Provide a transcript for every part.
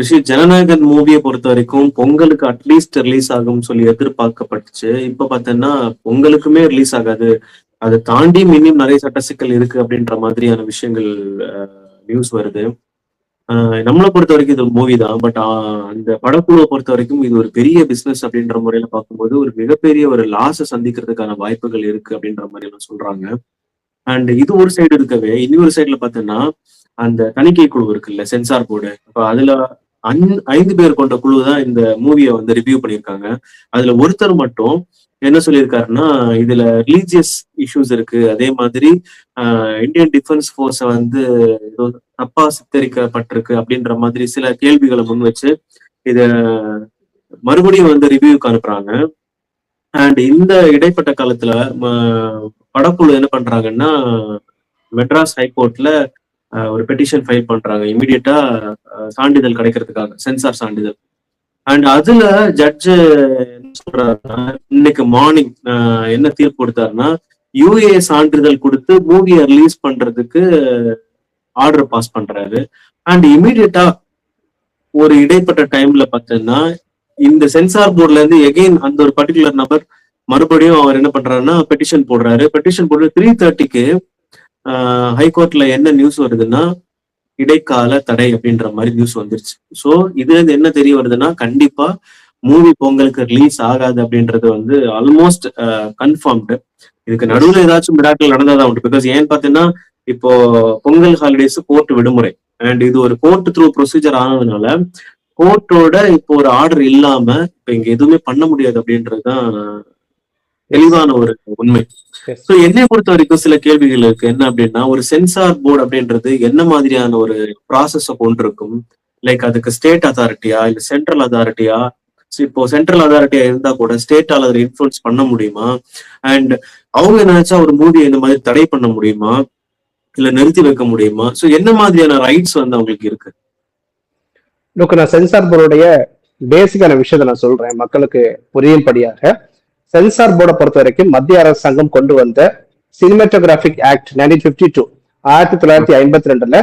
ரிஷி ஜனநாயகன் மூவியை பொறுத்த வரைக்கும் பொங்கலுக்கு அட்லீஸ்ட் ரிலீஸ் ஆகும்னு சொல்லி எதிர்பார்க்கப்பட்டுச்சு. இப்ப பார்த்தோன்னா பொங்கலுக்குமே ரிலீஸ் ஆகாது. அதை தாண்டி இன்னும் நிறைய சட்ட சிக்கல் இருக்கு அப்படின்ற மாதிரியான விஷயங்கள் நியூஸ் வருது. நம்மளை பொறுத்த வரைக்கும் இது மூவி தான். பட் அந்த படக்குழுவை பொறுத்த வரைக்கும் இது ஒரு பெரிய பிசினஸ் அப்படின்ற முறையில பார்க்கும்போது ஒரு மிகப்பெரிய ஒரு லாஸை சந்திக்கிறதுக்கான வாய்ப்புகள் இருக்கு அப்படின்ற மாதிரி எல்லாம் சொல்றாங்க. அண்ட் இது ஒரு சைடு இருக்கவே. இன்னொரு சைடுல பார்த்தோன்னா அந்த தணிக்கை குழு இருக்குல்ல சென்சார் போர்டு. இப்ப அதுல ஐந்து பேர் கொண்ட குழு தான் இந்த மூவியை வந்து ரிவ்யூ பண்ணியிருக்காங்க. அதுல ஒருத்தர் மட்டும் என்ன சொல்லியிருக்காருன்னா இதுல ரிலீஜியஸ் இஷ்யூஸ் இருக்கு. அதே மாதிரி இந்தியன் டிஃபென்ஸ் ஃபோர்ஸை வந்து ஏதோ தப்பா சித்தரிக்கப்பட்டிருக்கு அப்படின்ற மாதிரி சில கேள்விகளை முன் வச்சு இத மறுபடியும் வந்து ரிவ்யூக்கு அனுப்புறாங்க. அண்ட் இந்த இடைப்பட்ட காலத்துல படக்குழு என்ன பண்றாங்கன்னா மெட்ராஸ் ஹைகோர்ட்ல ஒரு பெட்டிஷன் ஃபைல் பண்றாங்க. இமிடியட்டா சான்றிதழ் கிடைக்கிறதுக்காக சென்சார் சான்றிதழ். அண்ட் அதுல ஜட்ஜு என்ன சொல்றாருன்னா இன்னைக்கு மார்னிங் என்ன தீர்ப்பு கொடுத்தாருன்னா யூஏ சான்றிதழ் கொடுத்து மூவியை ரிலீஸ் பண்றதுக்கு ஆர்டர் பாஸ் பண்றாரு. அண்ட் இமீடியட்டா ஒரு இடைப்பட்ட டைம்ல பார்த்தீங்கன்னா இந்த சென்சார் போர்ட்ல இருந்து எகெயின் அந்த ஒரு பர்டிகுலர் நபர் மறுபடியும் அவர் என்ன பண்றாருன்னா பெட்டிஷன் போடுறாரு. பெட்டிஷன் போட்டு த்ரீ தேர்ட்டிக்கு ஹைகோர்ட்ல என்ன நியூஸ் வருதுன்னா இடைக்கால தடை அப்படின்ற மாதிரி நியூஸ் வந்துருச்சு. ஸோ இதுல இருந்து என்ன தெரிய வருதுன்னா கண்டிப்பா மூவி பொங்கலுக்கு ரிலீஸ் ஆகாது அப்படின்றது வந்து ஆல்மோஸ்ட் கன்ஃபார்ம்டு இதுக்கு நடுவில் ஏதாச்சும் விழாக்கள் நடந்ததா உண்டு. பிகாஸ் ஏன்னு பார்த்தீங்கன்னா இப்போ பொங்கல் ஹாலிடேஸ் கோர்ட் விடுமுறை. அண்ட் இது ஒரு கோர்ட் த்ரூ ப்ரொசீஜர் ஆனதுனால கோர்ட்டோட இப்போ ஒரு ஆர்டர் இல்லாம இப்போ இங்க எதுவுமே பண்ண முடியாது அப்படின்றதுதான் தெளிவான ஒரு உண்மை. சோ என்னை பொறுத்த வரைக்கும் சில கேள்விகள் இருக்கு. என்ன அப்படின்னா ஒரு சென்சார் போர்டு அப்படின்றது என்ன மாதிரியான ஒரு ப்ராசஸ கொண்டிருக்கும்? லைக் அதுக்கு ஸ்டேட் அத்தாரிட்டியா இல்ல சென்ட்ரல் அத்தாரிட்டியா இப்போ சென்ட்ரல் அத்தாரிட்டியா இருந்தா கூட ஸ்டேட்டால அதை இன்ஃபுளுன்ஸ் பண்ண முடியுமா? அண்ட் அவங்க நினைச்சா ஒரு மூவியை இந்த மாதிரி தடை பண்ண முடியுமா? இல்ல நிறுத்தி வைக்க முடியுமா? சோ என்ன மாதிரியான ரைட்ஸ் வந்து அவங்களுக்கு இருக்கு? நான் சென்சார் போர்டுடைய பேசிக்கான விஷயத்தை நான் சொல்றேன். மக்களுக்கு புரியும்படியாக. சென்சார் போர்டை பொறுத்த வரைக்கும் மத்திய அரசாங்கம் கொண்டு வந்த cinematographic act nineteen fifty two ஆயிரத்தி தொள்ளாயிரத்தி ஐம்பத்தி ரெண்டுல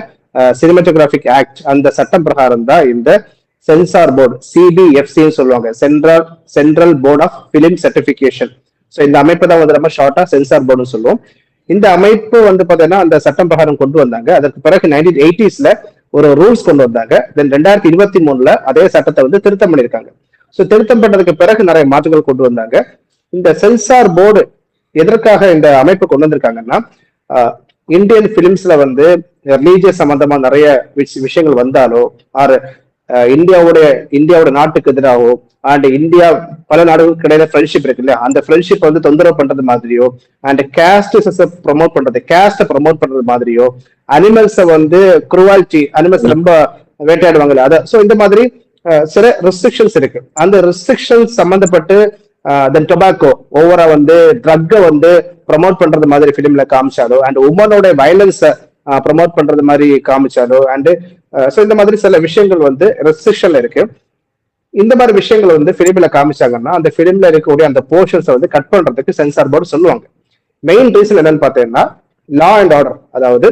சினிமேட்டோகிராபிக் ஆக்ட் அந்த சட்டம் பிரகாரம் தான் இந்த சென்சார் போர்டு சிபிஎஃப்சின்னு சொல்லுவாங்க. Central central board of film certification so இந்த அமைப்பு தான் வந்து நம்ம ஷார்ட்டா சென்சார் போர்டுன்னு சொல்லுவோம். இந்த அமைப்பு வந்து பார்த்தீங்கன்னா அந்த சட்டம் பிரகாரம் கொண்டு வந்தாங்க. அதற்கு பிறகு நைன்டீன் எயிட்டிஸ்ல ஒரு ரூல்ஸ் கொண்டு வந்தாங்க. தென் ரெண்டாயிரத்தி இருபத்தி மூணுல அதே சட்டத்தை வந்து திருத்தம் பண்ணியிருக்காங்க. ஸோ திருத்தம் பண்ணதுக்கு பிறகு நிறைய மாற்றங்கள் கொண்டு வந்தாங்க. இந்த சென்சார் போர்டு எதற்காக இந்த அமைப்பு கொண்டு வந்திருக்காங்கன்னா ஆஹ், இந்தியன் பிலிம்ஸ்ல வந்து ரிலீஜியஸ் சம்பந்தமா நிறைய விஷயங்கள் வந்தாலோ ஆர் இந்தியாவுடைய இந்தியாவோட நாட்டுக்கு எதிராகவோ அண்ட் இந்தியா பல நாடுகளுக்கு இடையில ஃப்ரெண்ட்ஷிப் இருக்கு இல்லையா? அந்த ஃப்ரெண்ட்ஷிப் வந்து தொந்தரவு பண்றது மாதிரியோ அண்ட் கேஸ்ட் ப்ரொமோட் பண்றது கேஸ்ட ப்ரொமோட் பண்றது மாதிரியோ அனிமல்ஸை வந்து குருவாலிட்டி அனிமல்ஸ் ரொம்ப வேட்டையாடுவாங்கல்ல அத சோ இந்த மாதிரி சில ரெஸ்ட்ரிக்ஷன்ஸ் இருக்கு. அந்த ரெஸ்ட்ரிக்ஷன்ஸ் சம்பந்தப்பட்டு தென் டொபாக்கோ ஓவரா வந்து ட்ரக்கை வந்து ப்ரமோட் பண்றது மாதிரி ஃபிலிம்ல காமிச்சாலோ அண்ட் உமனோட வயலன்ஸை ப்ரமோட் பண்றது மாதிரி காமிச்சாலோ அண்ட் ஸோ இந்த மாதிரி சில விஷயங்கள் வந்து ரெஸ்ட்ரிக்ஷன்ல இருக்கு. இந்த மாதிரி விஷயங்கள் வந்து ஃபிலிம்ல காமிச்சாங்கன்னா அந்த ஃபிலிம்ல இருக்கக்கூடிய அந்த போர்ஷன்ஸை வந்து கட் பண்றதுக்கு சென்சார் போர்டு சொல்லுவாங்க. மெயின் ரீசன் என்னன்னு பார்த்தீங்கன்னா லா அண்ட் ஆர்டர் அதாவது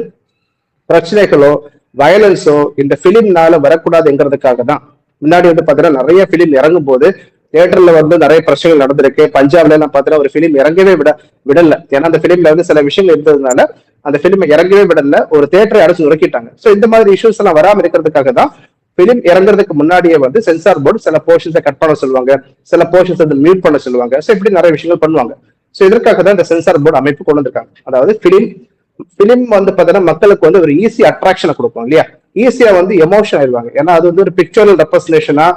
பிரச்சனைகளோ வயலன்ஸோ இந்த ஃபிலிம்னால வரக்கூடாதுங்கிறதுக்காக தான் முன்னாடி வந்து பார்த்தீங்கன்னா நிறைய ஃபிலிம் இறங்கும் போது தியேட்டர்ல வந்து நிறைய பிரச்சனைகள் நடந்திருக்கு. பஞ்சாப்ல எல்லாம் பாத்தீங்கன்னா ஒரு பிலிம் இறங்கவே விட விடல. ஏன்னா அந்த பிலிம்ல வந்து சில விஷயங்கள் இருந்ததுனால அந்த பிலிம் இறங்கவே விடல. ஒரு தியேட்டரை அடைச்சு உறக்கிட்டாங்க சோ இந்த மாதிரி இஷ்யூஸ் எல்லாம் வராம இருக்கிறதுக்காக தான் பிலிம் இறங்குறதுக்கு முன்னாடியே வந்து சென்சார் போர்டு சில போர்ஷன்ஸை கட் பண்ண சொல்லுவாங்க. சில போர்ஷன்ஸ் வந்து மியூட் பண்ண சொல்லுவாங்க. சோ இப்படி நிறைய விஷயங்கள் பண்ணுவாங்க. சோ இதற்காக தான் இந்த சென்சார் போர்டு அமைப்பு கொண்டு வந்திருக்காங்க. அதாவது பிலிம் பிலிம் வந்து பாத்தீங்கன்னா மக்களுக்கு வந்து ஒரு ஈஸி அட்ராக்ஷனை கொடுக்கும் இல்லையா? ஈஸியா வந்து எமோஷன் ஆயிடுவாங்க. ஏன்னா அது வந்து ஒரு பிக்சரல் ரெப்ரஸன்டேஷனா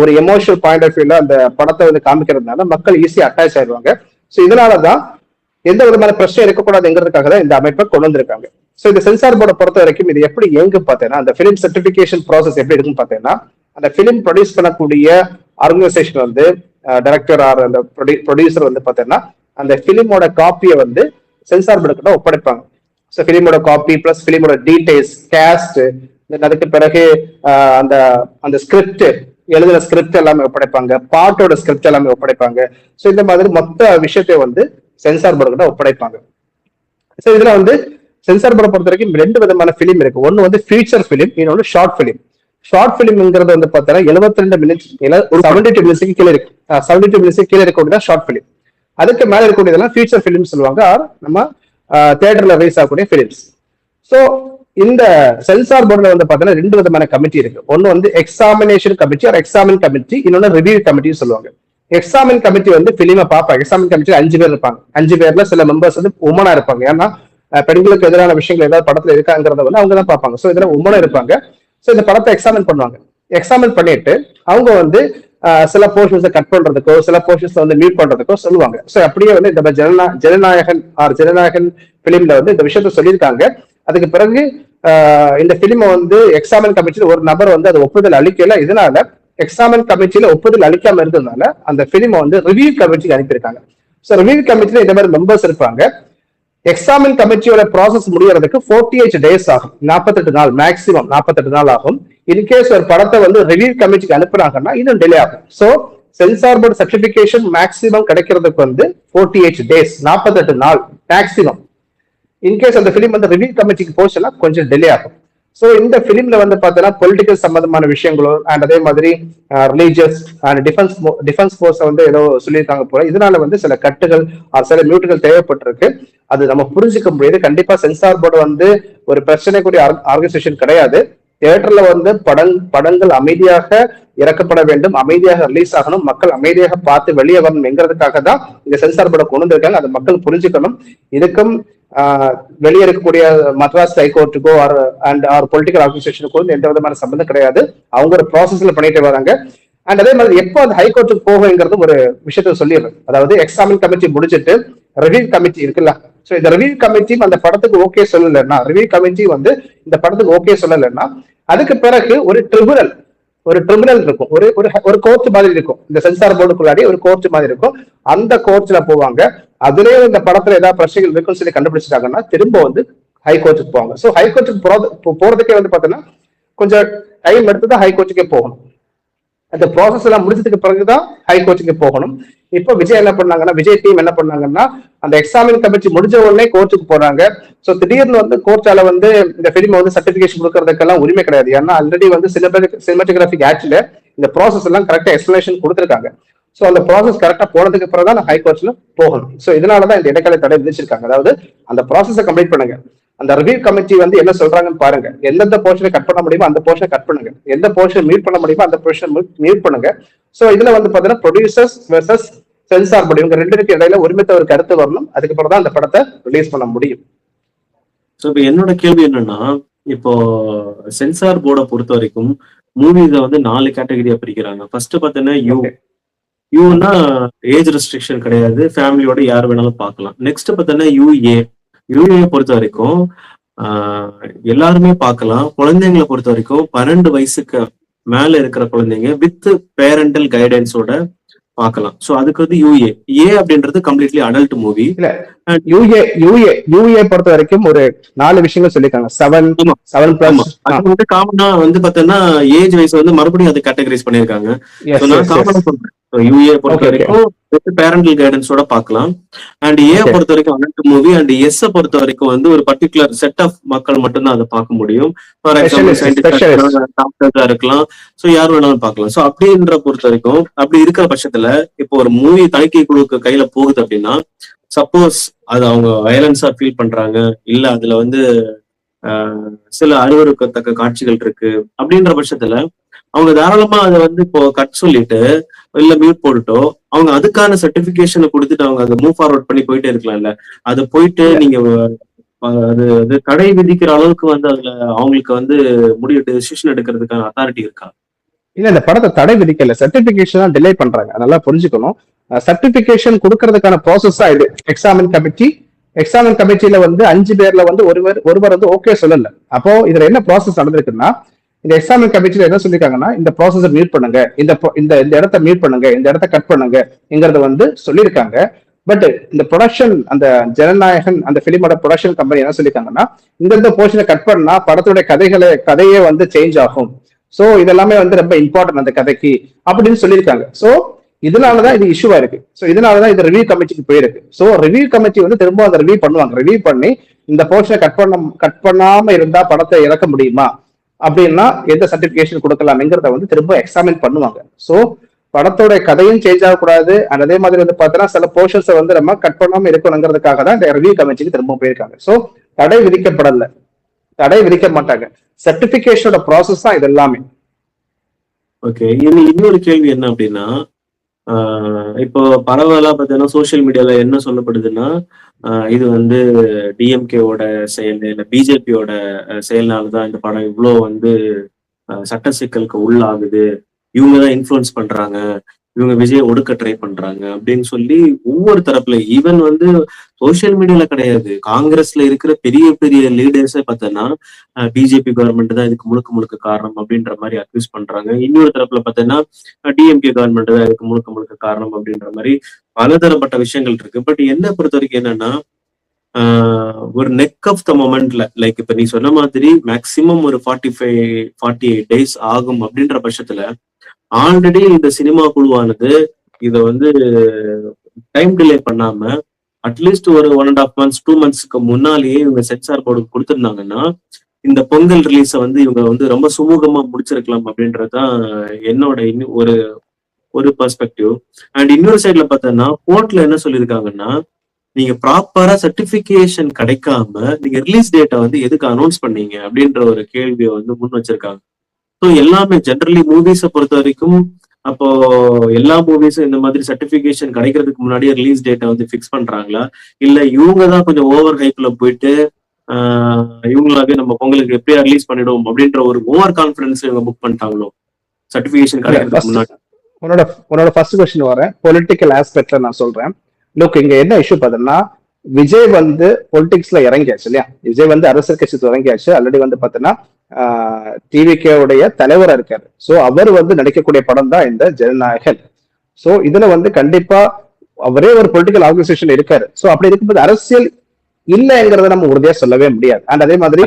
ஒரு எமோஷனல் பாயிண்ட் ஆஃப் வியூல அந்த படத்தை வந்து காமிக்கிறதுனால மக்கள் ஈஸியா அட்டாச் ஆயிடுவாங்க. சோ இதனாலதான் எந்த விதமான பிரச்சனை இருக்கக்கூடாதுங்கிறதுக்காக தான் இந்த அமைப்பை கொண்டு வந்திருக்காங்க. சோ இந்த சென்சார் போர்டை பொறுத்த வரைக்கும் இது எப்படி எங்க பாத்தீங்கன்னா அந்த பிலிம் சர்டிபிகேஷன் ப்ராசஸ் எப்படி இருக்குன்னு பார்த்தீங்கன்னா அந்த பிலிம் ப்ரொடியூஸ் பண்ணக்கூடிய ஆர்கனைசேஷன் வந்து டைரக்டர் ஆர் அந்த ப்ரொடியூசர் வந்து பார்த்தீங்கன்னா அந்த பிலிமோட காப்பியை வந்து சென்சார் போர்டு கிட்ட ஒப்படைப்பாங்க. ஸோ ஃபிலிமோட காப்பி ப்ளஸ் ஃபிலிமோட டீடைல்ஸ் கேஸ்ட் அதுக்கு பிறகு ஆஹ், அந்த அந்த ஸ்கிரிப்ட் எழுதுற ஸ்கிரிப்ட் எல்லாமே ஒப்படைப்பாங்க. பாட்டோட ஸ்கிரிப்ட் எல்லாமே ஒப்படைப்பாங்க. ஸோ இந்த மாதிரி மொத்த விஷயத்தை வந்து சென்சார் போர்டு கிட்ட ஒப்படைப்பாங்க. ஸோ இதுல வந்து சென்சார் போர்டை பொறுத்த வரைக்கும் ரெண்டு விதமான ஃபிலிம் இருக்கு. ஒன்னு வந்து ஃபீச்சர் ஃபிலிம் இன்னொன்று ஷார்ட் ஃபிலிம் ஷார்ட் ஃபிலிம்ங்கிறது வந்து பார்த்தீங்கன்னா எழுபத்தி ரெண்டு மினிட்ஸ் செவன்டி டூ மினிட்ஸ்க்கு கீழே இருக்கு. செவன்டி டூ மினிட்ஸ்க்கு கீழே இருக்கக்கூடியதான் ஷார்ட் ஃபிலிம் அதுக்கு மேல இருக்கக்கூடியதெல்லாம் ஃபியூச்சர் ஃபிலிம் சொல்லுவாங்க ஆர் நம்ம தேட்டர்ல ரிலீஸ் ஆகக்கூடிய ஃபிலிம்ஸ் ஸோ இந்த சென்சார் போர்டில் வந்து பார்த்தீங்கன்னா ரெண்டு விதமான கமிட்டி இருக்கு. ஒன்று வந்து examination committee or examine committee இன்னொன்று ரிவ்யூ கமிட்டின்னு சொல்லுவாங்க. எக்ஸாமின் கமிட்டி வந்து பிலிமை பார்ப்பாங்க. எக்ஸாமின் கமிட்டி அஞ்சு பேர் இருப்பாங்க. அஞ்சு பேர்ல சில மெம்பர்ஸ் வந்து உமனா இருப்பாங்க. ஏன்னா பெண்களுக்கு எதிரான விஷயங்கள் ஏதாவது படத்துல இருக்காங்கிறத வந்து அவங்க தான் பார்ப்பாங்க. ஸோ இதில் உமனா இருப்பாங்க. ஸோ இந்த படத்தை எக்ஸாமின் பண்ணுவாங்க. எக்ஸாமின் பண்ணிட்டு அவங்க வந்து சில போர்ஷன்ஸை கட் பண்றதுக்கோ சில போர்ஷன்ஸை வந்து மியூட் பண்றதுக்கோ சொல்லுவாங்க. ஸோ அப்படியே வந்து இந்த ஜனநா ஜனநாயகன் ஆர் ஜனநாயகன் பிலிம்ல வந்து இந்த விஷயத்த சொல்லியிருக்காங்க. அதுக்கு பிறகு இந்த பிலிமை வந்து எக்ஸாமின் கமிட்டியில் ஒரு நபர் வந்து அது ஒப்புதல் அளிக்கல. இதனால எக்ஸாமின் கமிட்டியில ஒப்புதல் அளிக்காம இருந்ததுனால அந்த பிலிமை வந்து ரிவ்யூ கமிட்டிக்கு அனுப்பியிருக்காங்க. ஸோ ரிவ்யூ கமிட்டியில இந்த மாதிரி மெம்பர்ஸ் இருப்பாங்க. எக்ஸாமின் கமிட்டியோட ப்ராசஸ் முடியறதுக்கு ஃபோர்ட்டி எயிட் டேஸ் ஆகும். நாற்பத்தெட்டு நாள் மேக்ஸிமம் நாற்பத்தெட்டு நாள் ஆகும். இன்கேஸ் ஒரு படத்தை வந்து ரிவ்யூ கமிட்டிக்கு அனுப்புறாங்கன்னா இன்னும் டிலே ஆகும். So censor board certification maximum கிடைக்கிறதுக்கு வந்து ஃபோர்ட்டி எயிட் டேஸ் நாற்பத்தெட்டு நாள் மேக்சிமம் இன்கேஸ் அந்த ஃபிலிம் வந்து ரிவ்யூ கமிட்டிக்கு போச்சுன்னா கொஞ்சம் டிலே ஆகும். ஸோ இந்த ஃபிலிம்ல வந்து பார்த்தீங்கன்னா பொலிட்டிக்கல் சம்பந்தமான விஷயங்களோ அண்ட் அதே மாதிரி ரிலீஜியஸ் அண்ட் டிஃபென்ஸ் டிஃபென்ஸ் ஃபோர்ஸை வந்து ஏதோ சொல்லியிருக்காங்க போல இதனால வந்து சில கட்டுகள் சில மியூட்டுகள் தேவைப்பட்டிருக்கு. அது நம்ம புரிஞ்சுக்க முடியுது. கண்டிப்பா சென்சார் போர்டு வந்து ஒரு பிரச்சனைக்குரிய ஆர்கனைசேஷன் கிடையாது. தியேட்டர்ல வந்து படங் படங்கள் அமைதியாக இறக்கப்பட வேண்டும். அமைதியாக ரிலீஸ் ஆகணும். மக்கள் அமைதியாக பார்த்து வெளியே வரணும். என்கிறதுக்காக தான் இந்த சென்சார் போர்டை கொண்டு வந்திருக்காங்க. அதை மக்கள் புரிஞ்சுக்கணும். இதுக்கும் வெளியே இருக்கக்கூடிய மദ്രാஸ் ஹைகோர்ட்டுக்கோ ஆர் அண்ட் ஆர் பொலிட்டிக்கல் ஆர்கனைசேஷனுக்கோ எந்த விதமான சம்பந்தம் கிடையாது. அவங்க ஒரு ப்ராசஸ்ல பண்ணிட்டு வராங்க. அண்ட் அதே மாதிரி எப்போ அந்த ஹைகோர்ட்டுக்கு போகுங்கிறது ஒரு விஷயத்த சொல்லிடுறேன். அதாவது எக்ஸாமின் கமிட்டி முடிச்சிட்டு ரிவ்யூ கமிட்டி இருக்குல்ல. ஸோ இந்த ரிவ்யூ கமிட்டி அந்த படத்துக்கு ஓகே சொல்லலைன்னா ரிவ்யூ கமிட்டி வந்து இந்த படத்துக்கு ஓகே சொல்லலைன்னா அதுக்கு பிறகு ஒரு ட்ரிபுனல் ஒரு ட்ரிபுனல் இருக்கும். ஒரு ஒரு ஒரு கோர்ட் மாதிரி இருக்கும். இந்த சென்சார் போர்டுக்குள்ளாடி ஒரு கோர்ட் மாதிரி இருக்கும். அந்த கோர்ட்ல போவாங்க. அதுலயே இந்த படத்துல ஏதாவது பிரச்சனைகள் இருக்குன்னு சொல்லி கண்டுபிடிச்சிட்டாங்கன்னா திரும்ப வந்து ஹைகோர்ட்டுக்கு போவாங்க. ஸோ ஹைகோர்ட்டுக்கு போறது போறதுக்கே வந்து பாத்தீங்கன்னா கொஞ்சம் டைம் எடுத்து தான் ஹைகோர்ட்டுக்கே போகணும். அந்த ப்ராசஸ் எல்லாம் முடிச்சதுக்கு பிறகுதான் ஹைகோர்ட்டுக்கு போகணும். இப்போ விஜய் என்ன பண்ணாங்கன்னா விஜய் டீம் என்ன பண்ணாங்கன்னா அந்த எக்ஸாமின் கமிட்டி முடிஞ்ச உடனே கோர்ட்டுக்கு போறாங்க. ஸோ திடீர்னு வந்து கோர்ட்டால வந்து இந்த பிலிம் வந்து சர்டிபிகேஷன் கொடுக்கறதுக்கெல்லாம் உரிமை கிடையாது. ஏன்னா ஆல்ரெடி வந்து சினிமாட்டோகிராஃபிக் ஆக்ட்ல இந்த ப்ராசஸ் எல்லாம் கரெக்டா எக்ஸ்பிளேஷன் கொடுத்துருக்காங்க. சோ அந்த ப்ராசஸ் கரெக்டா போனதுக்கு பிறகு தான் ஹைகோர்ட்ல போகணும். சோ இதனாலதான் இந்த இடைக்கால தடை விதிச்சிருக்காங்க. அதாவது அந்த ப்ராசஸை கம்ப்ளீட் பண்ணுங்க. அந்த ரிவ்யூ கமிட்டி வந்து என்ன சொல்றாங்கன்னு பாருங்க. எந்தெந்த போர்ஷனை கட் பண்ண முடியுமோ அந்த போர்ஷனை கட் பண்ணுங்க. எந்த போர்ஷன் மியூட் பண்ண முடியுமோ அந்த போர்ஷன் மியூட் பண்ணுங்க. சோ இதுல வந்து பாத்தீங்கன்னா ப்ரொடியூசர்ஸ் வெர்சஸ் சென்சார் போர்டு இவங்க ரெண்டு பேருக்கு இடையில ஒருமித்த ஒரு கருத்து வரணும். அதுக்கப்புறம் தான் அந்த படத்தை ரிலீஸ் பண்ண முடியும். ஸோ இப்போ என்னோட கேள்வி என்னன்னா இப்போ சென்சார் போர்டை பொறுத்த வரைக்கும் மூவிஸ வந்து நாலு கேட்டகரியா பிரிக்கிறாங்க. ஃபர்ஸ்ட் பார்த்தீங்கன்னா யூ. யூனா ஏஜ் ரெஸ்ட்ரிக்ஷன் கிடையாது. ஃபேமிலியோட யார் வேணாலும் பார்க்கலாம். நெக்ஸ்ட் பார்த்தீங்கன்னா யூஏ யூஏ பொறுத்த வரைக்கும் எல்லாருமே பார்க்கலாம். குழந்தைங்களை பொறுத்த வரைக்கும் பன்னெண்டு வயசுக்கு மேல இருக்கிற குழந்தைங்க வித் பேரண்டல் கைடன்ஸோட பார்க்கலாம். ஸோ அதுக்கு வந்து யூஏ ஏ அப்படின்றது completely adult movie U A U A U A பொறுத்த வரைக்கும் ஒரு நாலு விஷயங்கள் சொல்லியிருக்காங்க. செவன். செவன் பிளஸ் அது வந்து காமனா வந்து பாத்தீங்கன்னா ஏஜ் வைஸ் வந்து மறுபடியும் அதை கேட்டகரைஸ் பண்ணிருக்காங்க So, நான் காமனா சொல்றேன். யூஏ பொறுத்த. வரைக்கும் பேரண்டல் கைடன்ஸோட பார்க்கலாம் அண்ட் ஏ. பொறுத்த வரைக்கும் அனல்ட் மூவி அண்ட் எஸ் பொறுத்த வரைக்கும் வந்து ஒரு பர்டிகுலர் செட் ஆஃப் மக்கள் மட்டும்தான் அதை பார்க்க முடியும் ஃபார் எக்ஸாம்பிள். டாக்டர்ஸா இருக்கலாம் சோ யார் வேணாலும் பார்க்கலாம் சோ அப்படின்ற பொறுத்த வரைக்கும் அப்படி இருக்கிற பட்சத்துல இப்போ ஒரு மூவி தணிக்கை குழுக்கு கையில போகுது அப்படின்னா சப்போஸ் அது அவங்க வயலன்ஸா ஃபீல் பண்றாங்க இல்ல அதுல வந்து சில அருவருக்கத்தக்க காட்சிகள் இருக்கு அப்படின்ற பட்சத்துல அவங்க தாராளமா அதை வந்து இப்போ கட் சொல்லிட்டு இல்ல மியூட் போட்டுட்டோ அவங்க அதுக்கான சர்டிபிகேஷனை கொடுத்துட்டு அவங்க அதை மூவ் ஃபார்வர்ட் பண்ணி போயிட்டே இருக்கலாம்ல. அது போயிட்டு நீங்க அது அது தடை விதிக்கிற அளவுக்கு வந்து அதுல அவங்களுக்கு வந்து முடிவு டெசிஷன் எடுக்கிறதுக்கான அத்தாரிட்டி இருக்கா? இல்ல இந்த படத்தை தடை விதிக்கல. சர்டிபிகேஷன் டிலே பண்றாங்க. நல்லா புரிஞ்சுக்கணும். சர்டிபிகேஷன் கொடுக்கறதுக்கான ப்ராசஸ் தான் இது. எக்ஸாமின் கமிட்டி எக்ஸாமின் கமிட்டியில வந்து அஞ்சு பேர்ல வந்து ஒருவர் ஒருவர் வந்து ஓகே சொல்லல. அப்போ இதுல என்ன ப்ராசஸ் நடந்திருக்குன்னா இந்த எக்ஸாமின் கமிட்டியில என்ன சொல்லியிருக்காங்கன்னா இந்த ப்ராசஸை மியூட் பண்ணுங்க. இந்த இந்த இந்த இடத்த மியூட் பண்ணுங்க. இந்த இடத்த கட் பண்ணுங்க. எங்கிறத வந்து சொல்லியிருக்காங்க பட் இந்த ப்ரொடக்ஷன் அந்த ஜனநாயகன் அந்த பிலிமோட ப்ரொடக்ஷன் கம்பெனி என்ன சொல்லியிருக்காங்கன்னா இந்த போர்ஷனை கட் பண்ணா படத்தோட கதைகளை கதையே வந்து சேஞ்ச் ஆகும். சோ இதெல்லாமே வந்து ரொம்ப இம்பார்ட்டன்ட் அந்த கதைக்கு அப்படின்னு சொல்லியிருக்காங்க சோ இதனாலதான் இது இஷ்யூவா இருக்கு. சோ இதனாலதான் இது ரிவ்யூ கமிட்டிக்கு போயிருக்கு. சோ ரிவ்யூ கமிட்டி வந்து திரும்ப அந்த ரிவ்யூ பண்ணுவாங்க. ரிவ்யூ பண்ணி இந்த போர்ஷனை கட் பண்ண கட் பண்ணாம இருந்தா படத்தை இறக்க முடியுமா? அப்படின்னா எந்த சர்டிபிகேஷன் கொடுக்கலாம்ங்கிறத வந்து திரும்ப எக்ஸாமின் பண்ணுவாங்க. ஸோ படத்தோட கதையும் சேஞ்ச் ஆகக்கூடாது. அண்ட் அதே மாதிரி வந்து பார்த்தோன்னா சில போர்ஷன்ஸை வந்து நம்ம கட் பண்ணாம இருக்கணுங்கிறதுக்காக தான் இந்த ரிவ்யூ கமிட்டிக்கு திரும்ப போயிருக்காங்க. ஸோ தடை விதிக்கப்படல. தடை விதிக்க மாட்டாங்க. சர்டிபிகேஷனோட ப்ராசஸ் தான் இது எல்லாமே. ஓகே இன்னொரு கேள்வி என்ன அப்படின்னா இப்போ பரவலாக பார்த்தீங்கன்னா சோசியல் மீடியால என்ன சொல்லப்படுதுன்னா ஆஹ் இது வந்து டிஎம்கேவோட செயல் இல்ல பிஜேபியோட செயல்னால தான் இந்த படம் இவ்வளோ வந்து சட்ட சிக்கலுக்கு உள்ளாகுது. இவங்க தான் இன்ஃப்ளூயன்ஸ் பண்றாங்க. இவங்க விஜய் ஒடுக்க ட்ரை பண்றாங்க அப்படின்னு சொல்லி ஒவ்வொரு தரப்புல ஈவன் வந்து சோஷியல் மீடியால கிடையாது. காங்கிரஸ்ல இருக்கிற பெரிய பெரிய லீடர்ஸே பார்த்தோன்னா பிஜேபி கவர்மெண்ட் தான் இதுக்கு முழுக்க முழுக்க காரணம் அப்படின்ற மாதிரி அக்யூஸ் பண்றாங்க. இன்னொரு தரப்புல பார்த்தோன்னா டிஎம்கே கவர்மெண்ட் தான் இதுக்கு முழுக்க முழுக்க காரணம் அப்படின்ற மாதிரி பலதரப்பட்ட விஷயங்கள் இருக்கு. பட் என்ன பொறுத்த வரைக்கும் என்னன்னா ஒரு நெக் ஆஃப் த மொமெண்ட்ல லைக் இப்ப நீ சொன்ன மாதிரி மேக்சிமம் ஒரு forty five forty eight days ஆகும் அப்படின்ற பட்சத்துல ஆல்ரெடி இந்த சினிமா குழுவானது இதை வந்து டைம் டிலே பண்ணாம அட்லீஸ்ட் ஒரு one and half months two மந்த்ஸ்க்கு முன்னாலேயே இவங்க சென்சார் போர்டு கொடுத்துருந்தாங்கன்னா இந்த பொங்கல் ரிலீஸை வந்து இவங்க வந்து ரொம்ப சுமூகமா முடிச்சிருக்கலாம் அப்படின்றதுதான் என்னோட இன்னும் ஒரு ஒரு பெர்ஸ்பெக்டிவ் அண்ட் இன்னொரு சைட்ல பார்த்தோன்னா கோர்ட்ல என்ன சொல்லியிருக்காங்கன்னா நீங்க ப்ராப்பரா சர்டிபிகேஷன் கிடைக்காம நீங்க ரிலீஸ் டேட்டை வந்து எதுக்கு அனௌன்ஸ் பண்ணீங்க அப்படின்ற ஒரு கேள்வியை வந்து முன் வச்சிருக்காங்க. ஸோ எல்லாமே ஜென்ரலி மூவிஸை பொறுத்த வரைக்கும் அப்போ எல்லா மூவிஸும் இந்த மாதிரி சர்டிபிகேஷன் கிடைக்கிறதுக்கு முன்னாடியே ரிலீஸ் டேட்டை வந்து ஃபிக்ஸ் பண்றாங்களா? இல்ல இவங்க தான் கொஞ்சம் ஓவர் ஹைப்ல போயிட்டு இவங்களாவே நம்ம பொங்கலுக்கு எப்படியா ரிலீஸ் பண்ணிடுவோம் அப்படின்ற ஒரு ஓவர் கான்பிடன்ஸ் இவங்க புக் பண்ணிட்டாங்களோ? சர்டிபிகேஷன் கிடைக்கிறதுக்கு முன்னாடி. உன்னோட உன்னோட ஃபர்ஸ்ட் கொஸ்டின் வரேன். பொலிட்டிக்கல் ஆஸ்பெக்ட்ல நான் சொல்றேன். லுக் இங்க என்ன இஷ்யூ பார்த்தோம்னா விஜய் வந்து பொலிட்டிக்ஸ்ல இறங்கியாச்சு இல்லையா? விஜய் வந்து அரசியல் கட்சி இறங்கியாச்சு. ஆல்ரெடி வந்து பார்த்தோன்னா டிவிகே உடைய தலைவரா இருக்காரு. சோ அவர் வந்து நடிக்கக்கூடிய படம் தான் இந்த ஜனநாயகன். சோ இதுல வந்து கண்டிப்பா அவரே ஒரு பொலிட்டிக்கல் ஆர்கனைசேஷன் இருக்காரு. சோ அப்படி இருக்கும்போது அரசியல் இல்லைங்கிறத நம்ம உறுதியா சொல்லவே முடியாது. அண்ட் அதே மாதிரி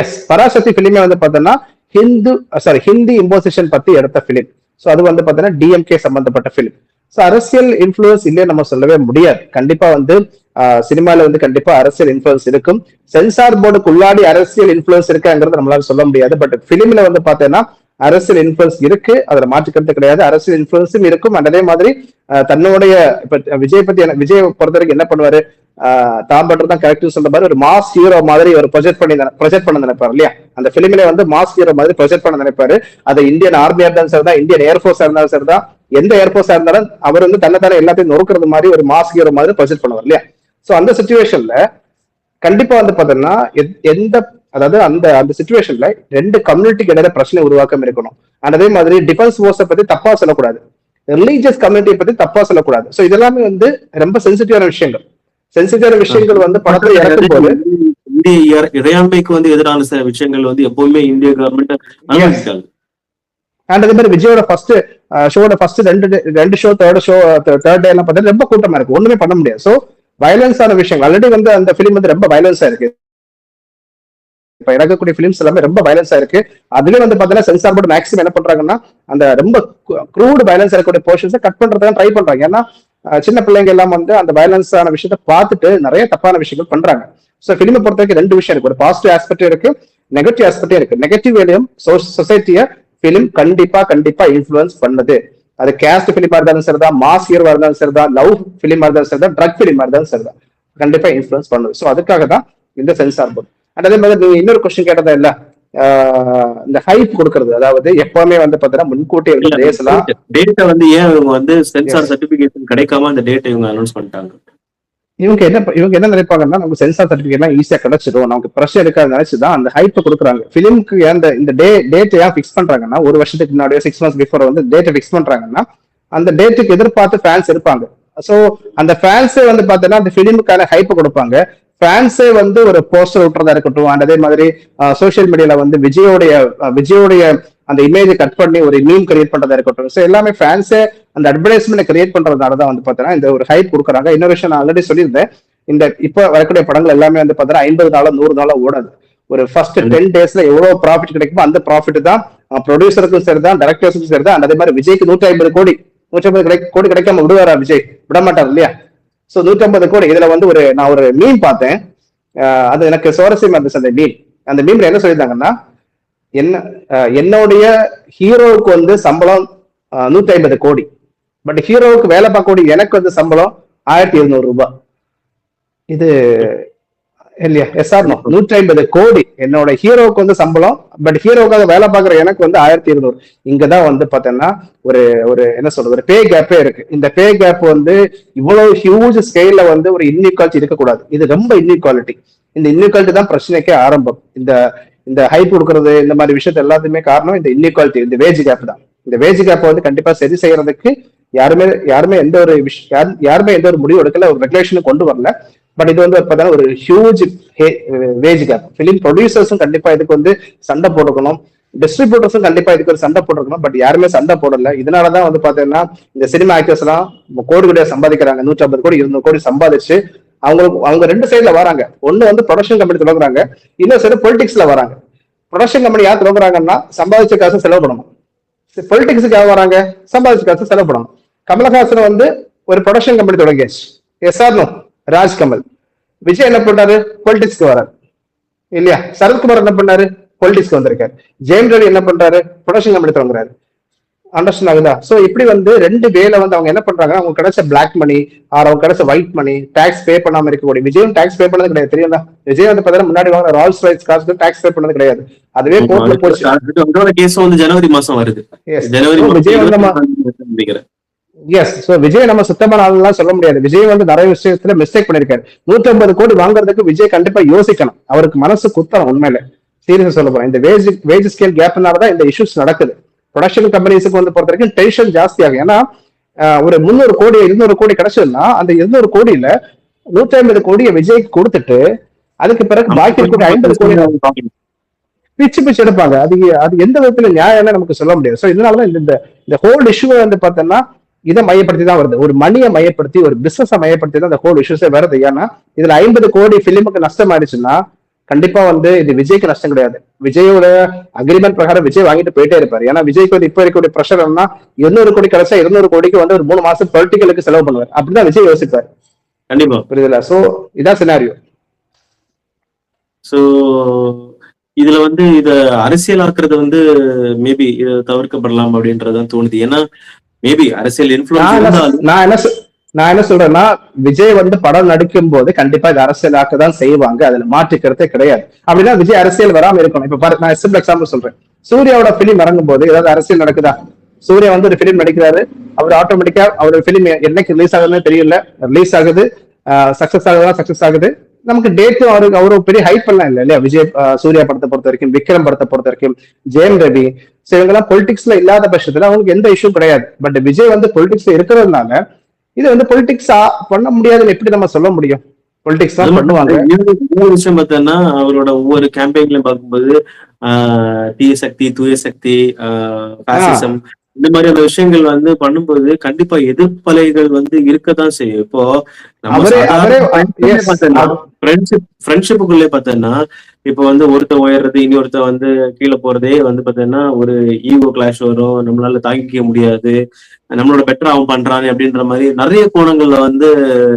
எஸ் பராசக்தி பிலிமே வந்து பார்த்தோன்னா ஹிந்து சாரி ஹிந்தி இம்போசிஷன் பத்தி எடுத்த பிலிம் சோ அது வந்து பார்த்தோன்னா டிஎம்கே சம்பந்தப்பட்ட பிலிம் சோ அரசியல் இன்ஃபுளுன்ஸ் இல்லையே நம்ம சொல்லவே முடியாது. கண்டிப்பா வந்து சினிமால வந்து கண்டிப்பா அரசியல் இன்ஃபுளுஸ் இருக்கும். சென்சார் போர்டுக்கு உள்ளாடி அரசியல் இன்ஃபுளுஸ் இருக்காங்கிறது நம்மளால சொல்ல முடியாது. பட் பிலிம்ல வந்து பாத்தீங்கன்னா அரசியல் இன்ஃபுளுஸ் இருக்கு. அதுல மாற்றுக்கிறது கிடையாது. அரசியல் இன்ஃபுளுன்ஸும் இருக்கும். அதே மாதிரி தன்னுடைய இப்ப விஜய் பத்தி எனக்கு விஜய் பொறுத்த வரைக்கும் என்ன பண்ணுவாரு? ஆஹ் தான் தான் கரெக்ட் சொல்ற மாதிரி ஒரு மாஸ் ஹீரோ மாதிரி ஒரு ப்ரொஜெக்ட் பண்ணி ப்ரொஜெக்ட் பண்ண நினைப்பாரு இல்லையா? அந்த பிலிமிலே வந்து மாஸ் ஹீரோ மாதிரி ப்ரொஜெக்ட் பண்ண நினைப்பாரு. அது இந்தியன் ஆர்மியா இருந்தாலும் சரிதான் இந்தியன் ஏர்ஃபோர்ஸா இருந்தாலும் சரிதான். எந்த ஏர்ஃபோர்ஸா இருந்தாலும் அவர் வந்து தன்னை தானே எல்லாத்தையும் நொறுக்கிறது மாதிரி ஒரு மாஸ் ஹீரோ மாதிரி ப்ரொஜெக்ட் பண்ணுவார் இல்லையா? சோ அந்த சுச்சுவேஷன்ல கண்டிப்பா வந்து பாத்தீங்கன்னா எந்த அதாவது அந்த அந்த சுச்சுவேஷன்ல ரெண்டு கம்யூனிட்டிக்கு இடையில பிரச்சனை உருவாக்கம் இருக்கணும். And அதே மாதிரி டிஃபென்ஸ் ஃபோர்ஸை பத்தி தப்பா சொல்லக்கூடாது. ரிலீஜியஸ் கம்யூனிட்டியை பத்தி தப்பா சொல்லக்கூடாது. சோ இதெல்லாமே வந்து ரொம்ப சென்சிட்டிவான விஷயங்கள். சென்சிட்டிவான விஷயங்கள் வந்து படத்துல இறக்கும் போது இந்திய இற- இறையாண்மைக்கு வந்து எதிரான சில விஷயங்கள் வந்து எப்பவுமே இந்திய கவர்மெண்ட் அண்ட் அதே மாதிரி விஜயோட ஃபர்ஸ்ட் ஷோட ஃபர்ஸ்ட் ரெண்டு ரெண்டு show third show third day எல்லாம் பார்த்தா ரொம்ப கூட்டமா இருக்கு. ஒண்ணுமே பண்ண முடியாது. சோ வயலன்ஸான விஷயங்கள். ஆல்ரெடி வந்து அந்த ஃபிலிம் வந்து ரொம்ப வயலன்ஸா இருக்கு. இப்ப இறக்கக்கூடிய பிலிம்ஸ் எல்லாமே ரொம்ப வயலன்ஸா இருக்கு. அதுல வந்து பாத்தீங்கன்னா சென்சார் போர்டு மேக்ஸிமம் என்ன பண்றாங்கன்னா அந்த ரொம்ப க்ரூடு வயலன்ஸ் இருக்கக்கூடிய போர்ஷன்ஸை கட் பண்றதுக்கு ட்ரை பண்றாங்க. ஏன்னா சின்ன பிள்ளைங்க எல்லாம் வந்து அந்த வயலன்ஸான விஷயத்த பார்த்துட்டு நிறைய தப்பான விஷயங்கள் பண்றாங்க. சோ பிலிமை பொறுத்த வரைக்கும் ரெண்டு விஷயம் இருக்கு. ஒரு பாசிட்டிவ் ஆஸ்பெக்ட் இருக்கு நெகட்டிவ் ஆஸ்பெக்டே இருக்கு. நெகட்டிவ் வேலையும் சொசைட்டியை பிலிம் கண்டிப்பா கண்டிப்பா இன்ஃபுளுன்ஸ் பண்ணுது. அது கேஸ்ட் பிலிமா இருந்தாலும் சரிதான் மாஸ் ஹீரோவா இருந்தாலும் சரிதான் லவ் பிலிமா இருந்தாலும் சரிதான் ட்ரக் பிலிமா இருந்தாலும் சரிதான். கண்டிப்பா இன்ஃபுளுன்ஸ் பண்ணுது சோ அதுக்காக தான் இந்த சென்சார் போர்டு அண்ட் அதே மாதிரி நீங்க இன்னொரு கொஸ்டின் கேட்டதா இல்ல. இந்த ஹைப் கொடுக்கறது. அதாவது எப்பவுமே வந்து பாத்தீங்கன்னா முன்கூட்டியே வந்து பேசலாம். டேட்டை வந்து ஏன் இவங்க வந்து சென்சார் சர்டிபிகேஷன் கிடைக்காம அந்த டேட்டை இவங்க அனௌன்ஸ் பண்ணிட்டாங்க? இவங்க என்ன இவங்க என்ன நினைப்பாங்கன்னா நமக்கு சென்சார் சர்டிபிகேட்லாம் ஈஸியா கிடைச்சிடும். நமக்கு பிரஷர் இருக்காது நினைச்சுதான் அந்த ஹைப் கொடுக்குறாங்க. ஃபிலிமுக்கு அந்த இந்த டே டேட் ஏன் ஃபிக்ஸ் பண்றாங்கன்னா ஒரு வருஷத்துக்கு முன்னாடியோ சிக்ஸ் மந்த்ஸ் பிஃபோர் வந்து டேட்டை ஃபிக்ஸ் பண்றாங்கன்னா அந்த டேட்டுக்கு எதிர்பார்த்து ஃபேன்ஸ் இருப்பாங்க. சோ அந்த ஃபேன்ஸே வந்து பாத்தீங்கன்னா அந்த ஃபிலிமுக்கான ஹைப்பை கொடுப்பாங்க. ஃபேன்ஸே வந்து ஒரு போஸ்டர் விட்டுறதா இருக்கட்டும் அண்ட் அதே மாதிரி சோஷியல் மீடியால வந்து விஜயோடைய விஜயோடைய அந்த இமேஜை கட் பண்ணி ஒரு மீம் கிரியேட் பண்றதா இருக்கட்டும். ஸோ எல்லாமே ஃபேன்ஸே அந்த அட்வர்டைஸ்மெண்ட் கிரியேட் பண்றதுனால தான் வந்து பாத்தீங்கன்னா இந்த ஒரு ஹைப் கொடுக்குறாங்க. இன்னொரு நான் ஆல்ரெடி சொல்லியிருந்தேன். இந்த இப்ப வரக்கூடிய படங்கள் எல்லாமே வந்து பாத்தீங்கன்னா ஐம்பது நாளா நூறு நாளா ஓடாது. ஒரு ஃபர்ஸ்ட் டென் டேஸ்ல எவ்வளவு ப்ராஃபிட் கிடைக்குமோ அந்த ப்ராஃபிட் தான் ப்ரொடியூசருக்கும் சரிதான் டேரக்டர்ஸுக்கும் சரிதான். and அதே மாதிரி விஜய்க்கு நூற்றி ஐம்பது கோடி நூற்றி ஐம்பது கிடை கோடி கிடைக்காம விடுவாரா விஜய்? விட மாட்டார் இல்லையா? சோ நூற்றி ஐம்பது கோடி. இதுல வந்து ஒரு நான் ஒரு மீன் பார்த்தேன். அது எனக்கு சுவாரஸ்யமா இருந்துச்சு அந்த மீன் அந்த மீம்ல என்ன சொல்லியிருந்தாங்கன்னா என்ன என்னுடைய ஹீரோவுக்கு வந்து சம்பளம் நூத்தி ஐம்பது கோடி. பட் ஹீரோவுக்கு வேலை பார்க்கக்கூடிய எனக்கு வந்து சம்பளம் ஆயிரத்தி இருநூறு ரூபாய். இது இல்லையா எஸ் ஆர் நூற்றி ஐம்பது கோடி. என்னோட ஹீரோவுக்கு வந்து சம்பளம் பட் ஹீரோவுக்காக வேலை பார்க்குற எனக்கு வந்து ஆயிரத்தி இருநூறு. இங்கே தான் வந்து பார்த்தோன்னா ஒரு ஒரு என்ன சொல்றது ஒரு பே கேப்பே இருக்கு. இந்த பே கேப் வந்து இவ்வளவு ஹியூஜ் ஸ்கேலில் வந்து ஒரு இன்இக்வாலிட்டி இருக்கக்கூடாது. இது ரொம்ப இன்இக்வாலிட்டி இந்த இன்இக்வாலிட்டி தான் பிரச்சனைக்கே ஆரம்பம். இந்த இந்த ஹைப் கொடுக்கறது இந்த மாதிரி விஷயத்த எல்லாத்துக்குமே காரணம் இந்த இன்இக்வாலிட்டி இந்த வேஜ் கேப் தான். இந்த வேஜ் கேப்பை வந்து கண்டிப்பா சரி செய்யறதுக்கு யாருமே யாருமே எந்த ஒரு யாருமே எந்த ஒரு முடிவு எடுக்கல ஒரு ரெகுலேஷனும் கொண்டு வரல. பட் இது வந்து பார்த்தா ஒரு ஹியூஜ் வேஜ் கேப் பிலிம் ப்ரொடியூசர்ஸும் கண்டிப்பா இதுக்கு வந்து சண்டை போட்டுக்கணும். டிஸ்ட்ரிபியூட்டர்ஸும் கண்டிப்பா இதுக்கு ஒரு சண்டை போட்டுருக்கணும் பட் யாருமே சண்டை போடல. இதனாலதான் வந்து பாத்தீங்கன்னா இந்த சினிமா ஆக்டர்ஸ் எல்லாம் கோடி கோடியா சம்பாதிக்கிறாங்க. நூற்றி ஐம்பது கோடி இருநூறு கோடி சம்பாதிச்சு அவங்களுக்கு அவங்க ரெண்டு சைடுல வராங்க. ஒன்னு வந்து ப்ரொடக்ஷன் கம்பெனி தொடங்குறாங்க இன்னொரு சைடு பொலிட்டிக்ஸ்ல வராங்க. ப்ரொடக்ஷன் கம்பெனி யார் தொடங்குறாங்கன்னா சம்பாதிச்ச காசு செலவு பண்ணணும். பொலிட்டிக்ஸுக்காக வராங்க? சம்பாதிச்ச காசு செலவு பண்ணணும். கமலஹாசன் வந்து ஒரு ப்ரொடக்ஷன் கம்பெனி தொடங்கியாச்சு. எஸ்ஆர்னோ ராஜ்கமல். விஜய் என்ன பண்ணாரு? பொலிட்டிக்ஸ்க்கு வராரு. இல்லையா? சரத்குமார் என்ன பண்ணாரு? பொலிட்டிக்ஸ்க்கு வந்திருக்காரு. ஜெயம் ரவி என்ன பண்றாரு? ப்ரொடக்ஷன் கம்பெனி தொடங்குறாரு அண்டர்ஸ்டாண்ட் ஆகுதா? சோ இப்படி வந்து ரெண்டு வேல வந்து அவங்க என்ன பண்றாங்க? அவங்க கிடைச்ச பிளாக் மணி ஆர் அவங்க கிடைச்ச ஒயிட் மணி டாக்ஸ் பே பண்ணாம இருக்கக்கூடிய விஜயும் டாக்ஸ் பே பண்ணது கிடையாது தெரியுங்களா விஜய் வந்து பாத்தீங்கன்னா முன்னாடி வாங்க ரால்ஸ் ரைட்ஸ் காசுக்கு டாக்ஸ் பே பண்ணது கிடையாது. அதுவே கோர்ட்ல போச்சு. அதோட கேஸ் வந்து ஜனவரி மாசம் வருது. ஜனவரி விஜய் வந்து எஸ் சோ விஜய் நம்ம சுத்தமான ஆளுலாம் சொல்ல முடியாது. விஜய் வந்து நிறைய விஷயத்துல மிஸ்டேக் பண்ணிருக்காரு. நூத்தி ஐம்பது கோடி வாங்குறதுக்கு விஜய் கண்டிப்பா யோசிக்கணும். அவருக்கு மனசு குத்தணும் உண்மையில. சீரியஸா சொல்ல போறேன். இந்த வேஜ் வேஜ் ஸ்கேல் கேப்னாலதான் இந்த இஷ்யூஸ் நடக்குது. ப்ரொடக்ஷன் கம்பெனிஸுக்கு வந்து பொறுத்த வரைக்கும் டென்ஷன் ஜாஸ்தி ஆகும். ஏன்னா ஒரு முந்நூறு கோடி இருநூறு கோடி கிடைச்சதுன்னா அந்த இருநூறு கோடியில நூத்தி ஐம்பது கோடியை விஜய்க்கு கொடுத்துட்டு அதுக்கு பிறகு பாக்கி இருக்கக்கூடிய ஐம்பது கோடி பிச்சு பிச்சு எடுப்பாங்க. அது அது எந்த விதத்துல நியாயம்னு நமக்கு சொல்ல முடியாது. சோ இதனாலதான் இந்த- இந்த ஹோல் இஷ்யூ வந்து பார்த்தோம்னா இதை மையப்படுத்தி தான் வருது. ஒரு மணியை மையப்படுத்தி ஒரு பிசினஸை மையப்படுத்தி தான் இந்த ஹோல் இஷ்யூஸே வருது. ஏன்னா இதுல ஐம்பது கோடி பிலிமுக்கு நஷ்டம் ஆயிடுச்சுன்னா கண்டிப்பா வந்து இது விஜய்க்கு நஷ்டம் கிடையாது. விஜயோட அக்ரிமெண்ட் பிரகாரம் விஜய் வாங்கிட்டு போயிட்டே இருப்பாரு. ஏன்னா விஜய்க்கு வந்து இப்ப இருக்கக்கூடிய ப்ரெஷர் என்ன இருநூறு கோடி கிடைச்சா இருநூறு கோடிக்கு வந்து ஒரு மூணு மாசம் பொலிட்டிக்கலுக்கு செலவு பண்ணுவார். அப்படிதான் விஜய் யோசிப்பார். கண்டிப்பா. புரியுதுல? சோ இதான் சினாரியோ சோ இதுல வந்து இத அரசியலாக்குறது வந்து மேபி தவிர்க்கப்படலாம் அப்படின்றதுதான் தோணுது. ஏன்னா மேபி அரசியல் இன்ஃபுளுன்ஸ் நான் என்ன நான் என்ன சொல்றேன்னா விஜய் வந்து படம் நடிக்கும் போது கண்டிப்பா இது அரசியலாக்க தான் செய்வாங்க. அதுல மாற்றிக்கிறதே கிடையாது. அப்படின்னா விஜய் அரசியல் வராம இருக்கணும். இப்ப பாரு நான் சிம்பிள் எக்ஸாம்பிள் சொல்றேன். சூர்யாவோட பிலிம் இறங்கும் போது ஏதாவது அரசியல் நடக்குதா? சூர்யா வந்து ஒரு பிலிம் நடிக்கிறாரு. அவர் ஆட்டோமேட்டிக்கா அவரோட பிலிம் என்னைக்கு ரிலீஸ் ஆகுதுன்னு தெரியல. ரிலீஸ் ஆகுது. சக்சஸ் ஆகுதா சக்சஸ் ஆகுது. நமக்கு டேட்டும் அவருக்கு அவரு பெரிய ஹைப் பண்ணலாம் இல்ல இல்லையா? விஜய் சூர்யா படத்தை பொறுத்த வரைக்கும் விக்ரம் படத்தை பொறுத்த வரைக்கும் ஜெயம் ரவி. சோ இவங்கெல்லாம் பொலிட்டிக்ஸ்ல இல்லாத பட்சத்துல அவங்களுக்கு எந்த இஷ்யூ கிடையாது. பட் விஜய் வந்து பொலிட்டிக்ஸ்ல இருக்கிறதுனால இது வந்து பொலிட்டிக்ஸ் பண்ண முடியாதுன்னு எப்படி நம்ம சொல்ல முடியும்? பொலிட்டிக்ஸ் தான் பண்ணுவாங்க. இன்னொரு விஷயம் பார்த்தோன்னா அவரோட ஒவ்வொரு கேம்பெயின்லயும் பார்க்கும்போது ஆஹ் தீய சக்தி தூய சக்தி பாசிசம் இந்த மாதிரியான விஷயங்கள் வந்து பண்ணும்போது கண்டிப்பா எதிர்ப்பலைகள் வந்து இருக்கத்தான் செய்யும். இப்போ ஃப்ரெண்ட்ஷிப் ஃப்ரெண்ட்ஷிப்புக்குள்ளே பார்த்தோன்னா இப்போ வந்து ஒருத்தன் உயர்றது இனி ஒருத்தன் வந்து கீழே போறதே வந்து பார்த்தோன்னா ஒரு ஈகோ கிளாஷ் வரும். நம்மளால தாங்கிக்க முடியாது. நம்மளோட பெட்டர் அவன் பண்றானே அப்படின்ற மாதிரி நிறைய கோணங்கள்ல வந்து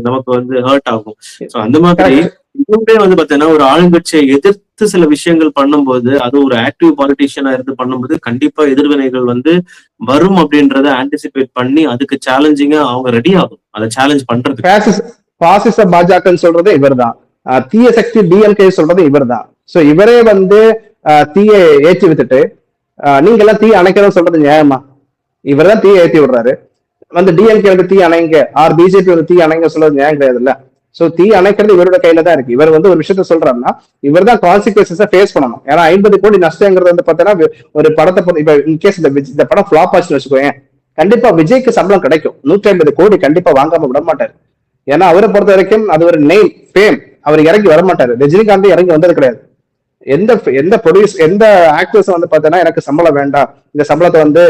நமக்கு வந்து ஹர்ட் ஆகும். சோ அந்த மாதிரி இன்னுமே வந்து பாத்தீங்கன்னா ஒரு ஆளுங்கட்சியை எதிர்த்து சில விஷயங்கள் பண்ணும்போது அது ஒரு ஆக்டிவ் பாலிட்டிஷியனா இருந்து பண்ணும்போது கண்டிப்பா எதிர்வினைகள் வந்து வரும் அப்படின்றத ஆன்டிசிபேட் பண்ணி அதுக்கு சேலஞ்சிங்கா அவங்க ரெடி ஆகும். அதை சேலஞ்ச் பண்றதுக்கு. பாசிச பாஜகன்னு சொல்றது இவர்தான். ஆஹ் தீய சக்தி டிஎம்கே சொல்றது இவர்தான். சோ இவரே வந்து ஆஹ் ஏற்றி வித்துட்டு ஆஹ் நீங்க எல்லாம் தீ அணைக்கணும்னு சொல்றது நியாயமா? இவர்தான் தீயை ஏத்தி விடுறாரு. வந்து டிஎம்கே வந்து தீ அணைங்க ஆர் பிஜேபி வந்து தீ அணைங்க சொல்றது நியாயம் கிடையாதுல்ல? சோ தீ அணைக்கிறது இவரோட கையில தான் இருக்கு. இவர் வந்து ஒரு விஷயத்த சொல்றாருன்னா இவர் தான் கான்சிக்வன்சஸ ஃபேஸ் பண்ணணும். ஏன்னா ஐம்பது கோடி நஷ்டங்கிறது வந்து பார்த்தீங்கன்னா ஒரு படத்தை இப்ப இன்கேஸ் இந்த விஜய்- இந்த படம் ஃபிளாப் ஆச்சுன்னு வச்சுக்கோங்க கண்டிப்பா விஜய்க்கு சம்பளம் கிடைக்கும். நூற்றி ஐம்பது கோடி கண்டிப்பா வாங்காம விட மாட்டாரு. ஏன்னா அவரை பொறுத்த வரைக்கும் அது ஒரு நெய்ம் ஃபேம் அவர் இறங்கி வரமாட்டாரு. ரஜினிகாந்த் இறங்கி வந்தது கிடையாது. எந்த எந்த ப்ரொடியூஸ் எந்த ஆக்டர்ஸ் வந்து பார்த்தீங்கன்னா எனக்கு சம்பளம் வேண்டாம். இந்த சம்பளத்தை வந்து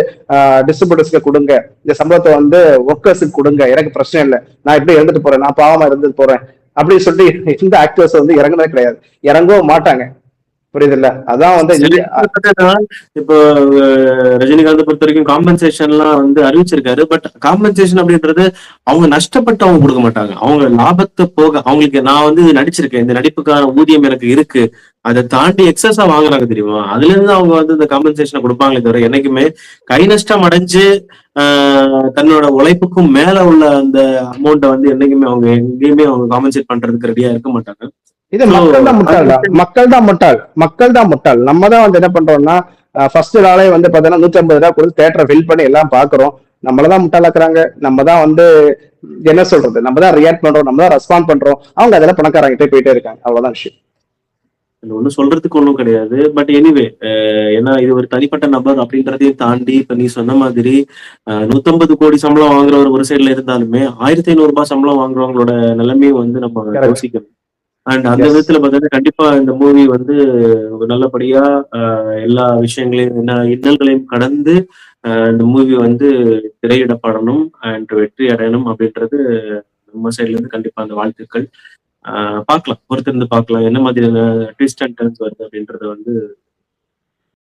டிஸ்ட்ரிபியூட்டர்ஸ்க்கு கொடுங்க. இந்த சம்பளத்தை வந்து ஒர்க்கர்ஸுக்கு கொடுங்க. எனக்கு பிரச்சனை இல்லை. நான் இப்படி இருந்துட்டு போறேன். நான் பாவமா இருந்துட்டு போறேன். அப்படின்னு சொல்லிட்டு எந்த ஆக்டர்ஸ் வந்து இறங்குனது கிடையாது. இறங்கவும் மாட்டாங்க. புரியுதுல்ல? அதான் வந்து இப்போ ரஜினிகாந்த் பொறுத்த வரைக்கும் காம்பன்சேஷன் எல்லாம் வந்து அறிவிச்சிருக்காரு. பட் காம்பன்சேஷன் அப்படின்றது அவங்க நஷ்டப்பட்டு அவங்க கொடுக்க மாட்டாங்க. அவங்க லாபத்தை போக அவங்களுக்கு நான் வந்து நடிச்சிருக்கேன். இந்த நடிப்புக்கான ஊதியம் எனக்கு இருக்கு. அதை தாண்டி எக்ஸஸா வாங்குறாங்க தெரியுமா? அதுல இருந்து அவங்க வந்து இந்த காம்பன்சேஷனை கொடுப்பாங்களே தவிர என்னைக்குமே கை நஷ்டம் அடைஞ்சு ஆஹ் தன்னோட உழைப்புக்கும் மேல உள்ள அந்த அமௌண்ட்டை வந்து என்னைக்குமே அவங்க எங்கேயுமே அவங்க காம்பன்சேட் பண்றதுக்கு ரெடியா இருக்க மாட்டாங்க. இது மக்கள் தான் முட்டாள். மக்கள் தான் முட்டாள். மக்கள் தான் முட்டாள். நம்ம தான் வந்து என்ன பண்றோம்னா ஃபர்ஸ்ட் நாளே வந்து பாத்தீங்கன்னா நூத்தி ஐம்பது ரூபா கொடுத்து தேட்டரை ஃபில் பண்ணி எல்லாம் பாக்குறோம். நம்மளதான் முட்டாளாக்குறாங்க. நம்ம தான் வந்து என்ன சொல்றது? நம்ம தான் ரியாக்ட் பண்றோம். நம்ம தான் ரெஸ்பாண்ட் பண்றோம். அவங்க அதெல்லாம் பணக்காரங்கிட்டே போயிட்டே இருக்காங்க. அவ்வளவுதான் விஷயம். ஒண்ணும் சொல்றதுக்கு ஒண்ணும் கிடையாது. பட் எனிவே ஏன்னா இது ஒரு தனிப்பட்ட நபர் அப்படின்றதையும் தாண்டி இப்ப நீ சொன்ன மாதிரி 150 கோடி சம்பளம் வாங்குறவர் ஒரு சைடுல இருந்தாலுமே ஆயிரத்தி ஐநூறு ரூபாய் சம்பளம் வாங்குறவங்களோட நிலைமையும் வந்து நம்ம. யோசிக்கணும். அண்ட் அந்த. விதத்துல பார்த்தீங்கன்னா கண்டிப்பா இந்த மூவி வந்து நல்லபடியா எல்லா விஷயங்களையும் என்ன இன்னல்களையும் கடந்து இந்த மூவி வந்து திரையிடப்படணும் அண்ட் வெற்றி அடையணும் அப்படின்றது நம்ம சைட்ல இருந்து கண்டிப்பா அந்த வாழ்த்துக்கள். பார்க்கலாம். பொறுத்திருந்து பார்க்கலாம். என்ன மாதிரியான ட்விஸ்ட் அண்ட் டர்ன்ஸ் வருது அப்படின்றத வந்து